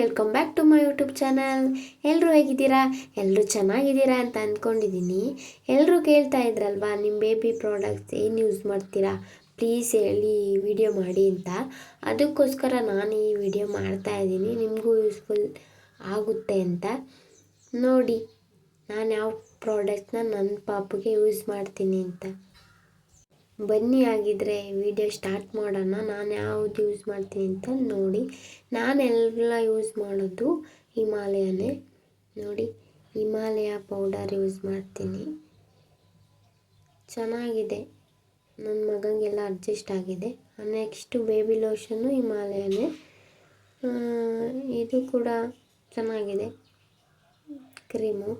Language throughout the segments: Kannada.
Welcome back to my YouTube channel ಎಲ್ಲರೂ ಹೇಗಿದ್ದೀರಾ? ಎಲ್ಲರೂ ಚೆನ್ನಾಗಿದ್ದೀರಾ ಅಂತ ಅಂದ್ಕೊಂಡಿದ್ದೀನಿ. ಎಲ್ಲರೂ ಕೇಳ್ತಾ ಇದ್ರಲ್ವಾ, ನಿಮ್ಮ ಬೇಬಿ ಪ್ರಾಡಕ್ಟ್ಸ್ ಏನು ಯೂಸ್ ಮಾಡ್ತೀರಾ? ಪ್ಲೀಸ್ ಹೇಳಿ ವಿಡಿಯೋ ಮಾಡಿ ಅಂತ. ಅದಕ್ಕೋಸ್ಕರ ನಾನು ಈ ವಿಡಿಯೋ ಮಾಡ್ತಾ ಇದ್ದೀನಿ. ನಿಮಗೂ ಯೂಸ್ಫುಲ್ ಆಗುತ್ತೆ ಅಂತ. ನೋಡಿ, ನಾನು ಯಾವ ಪ್ರಾಡಕ್ಟ್ನ ನನ್ನ ಪಾಪಿಗೆ ಯೂಸ್ ಮಾಡ್ತೀನಿ ಅಂತ. ಬನ್ನಿ ಆಗಿದ್ರೆ ವಿಡಿಯೋ ಸ್ಟಾರ್ಟ್ ಮಾಡೋಣ. ನಾನು ಯಾವ್ದು ಯೂಸ್ ಮಾಡ್ತೀನಿ ಅಂತ ನೋಡಿ. ನಾನು ಎಲ್ಲ ಯೂಸ್ ಮಾಡೋದು ಹಿಮಾಲಯನೇ. ನೋಡಿ, ಹಿಮಾಲಯ ಪೌಡರ್ ಯೂಸ್ ಮಾಡ್ತೀನಿ. ಚೆನ್ನಾಗಿದೆ. ನನ್ನ ಮಗನಿಗೆಲ್ಲ ಅಡ್ಜಸ್ಟ್ ಆಗಿದೆ. ನೆಕ್ಸ್ಟು ಬೇಬಿ ಲೋಷನ್ನು ಹಿಮಾಲಯನೇ. ಇದು ಕೂಡ ಚೆನ್ನಾಗಿದೆ. ಕ್ರೀಮು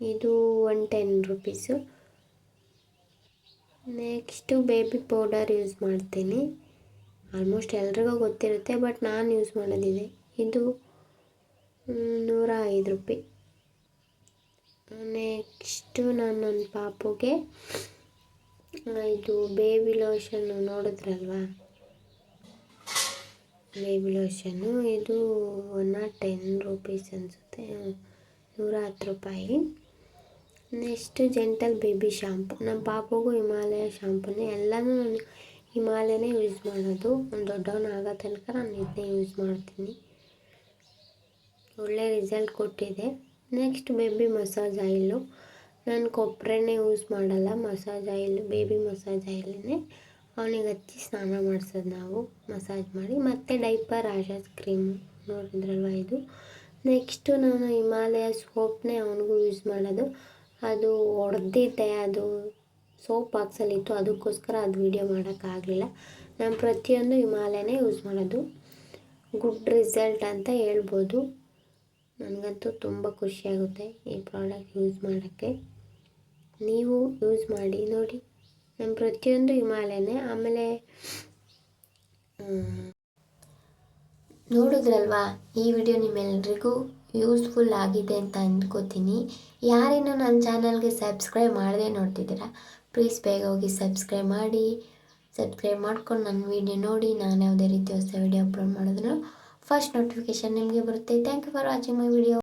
ಇದು one ten rupees next baby powder use ಮಾಡ್ತೀನಿ. ಆಲ್ಮೋಸ್ಟ್ ಎಲ್ರಿಗೂ ಗೊತ್ತಿರುತ್ತೆ, ಬಟ್ ನಾನು ಯೂಸ್ ಮಾಡೋದಿದೆ. ಇದು ನೂರ ಐದು ರೂಪಾಯಿ ನೆಕ್ಸ್ಟು ನಾನು ನನ್ನ ಪಾಪುಗೆ ಇದು ಬೇಬಿ ಲೋಷನ್ನು ನೋಡಿದ್ರಲ್ವಾ? ಬೇಬಿ ಲೋಷನ್ನು, ಇದು ಒನ್ ನಾಟ್ ಟೆನ್ ರುಪೀಸ್ ಅನಿಸುತ್ತೆ. ನೂರ ಹತ್ತು ರೂಪಾಯಿ. ನೆಕ್ಸ್ಟ್ ಜೆಂಟಲ್ ಬೇಬಿ ಶಾಂಪು ನಮ್ಮ ಪಾಪುಗೂ ಹಿಮಾಲಯ ಶಾಂಪೂನೇ ಎಲ್ಲನೂ ನಾನು ಹಿಮಾಲಯನೇ ಯೂಸ್ ಮಾಡೋದು. ಒಂದು ದೊಡ್ಡವನಾಗೋ ತನಕ ನಾನು ಇದನ್ನೇ ಯೂಸ್ ಮಾಡ್ತೀನಿ. ಒಳ್ಳೆ ರಿಸಲ್ಟ್ ಕೊಟ್ಟಿದೆ. Next baby massage oil. ನಾನು ಕೊಬ್ಬರೆಣ್ಣೆ ಯೂಸ್ ಮಾಡಲ್ಲ. ಮಸಾಜ್ ಆಯಿಲ್, ಬೇಬಿ ಮಸಾಜ್ ಆಯಿಲನ್ನೇ. ಅವನಿಗೆ ಹಚ್ಚಿ ಸ್ನಾನ ಮಾಡಿಸೋದು ನಾವು. ಮಸಾಜ್ ಮಾಡಿ. ಮತ್ತು ಡೈಪರ್, ಆಶಾಸ್ ಕ್ರೀಮು ನೋಡಿದ್ರಲ್ವ ಇದು? ನೆಕ್ಸ್ಟು ನಾನು ಹಿಮಾಲಯ ಸೋಪ್ನೇ ಅವನಿಗೂ ಯೂಸ್ ಮಾಡೋದು. ಅದು ಒಡೆದಿದ್ದೆ ಅದು ಸೋಪ್ ಬಾಕ್ಸಲ್ಲಿತ್ತು, ಅದಕ್ಕೋಸ್ಕರ ಅದು ವೀಡಿಯೋ ಮಾಡೋಕ್ಕಾಗಲಿಲ್ಲ. ನಾನು ಪ್ರತಿಯೊಂದು ಹಿಮಾಲಯನೇ ಯೂಸ್ ಮಾಡೋದು. ಗುಡ್ ರಿಸಲ್ಟ್ ಅಂತ ಹೇಳ್ಬೋದು. ನನಗಂತೂ ತುಂಬ ಖುಷಿಯಾಗುತ್ತೆ ಈ ಪ್ರಾಡಕ್ಟ್ ಯೂಸ್ ಮಾಡೋಕ್ಕೆ. ನೀವು ಯೂಸ್ ಮಾಡಿ, ನೋಡಿ. ನಾನು ಪ್ರತಿಯೊಂದು ಹಿಮಾಲಯನೇ, ಆಮೇಲೆ ನೋಡಿದ್ರಲ್ವಾ ಈ ವಿಡಿಯೋ ನಿಮ್ಮೆಲ್ರಿಗೂ? ಯೂಸ್ಫುಲ್ ಆಗಿದೆ ಅಂತ ಅಂದ್ಕೋತೀನಿ ಯಾರೇನು ನನ್ನ ಚಾನಲ್ಗೆ ಸಬ್ಸ್ಕ್ರೈಬ್ ಮಾಡದೆ ನೋಡ್ತಿದ್ದೀರಾ, ಪ್ಲೀಸ್ ಬೇಗ ಹೋಗಿ ಸಬ್ಸ್ಕ್ರೈಬ್ ಮಾಡಿ. ಸಬ್ಸ್ಕ್ರೈಬ್ ಮಾಡ್ಕೊಂಡು ನನ್ನ ವಿಡಿಯೋ ನೋಡಿ, ನಾನು ಯಾವುದೇ ರೀತಿ ಹೊಸ ವಿಡಿಯೋ ಅಪ್ಲೋಡ್ ಮಾಡಿದ್ರು ಫಸ್ಟ್ ನೋಟಿಫಿಕೇಶನ್ ನಿಮಗೆ ಬರುತ್ತೆ. Thank you for watching my video.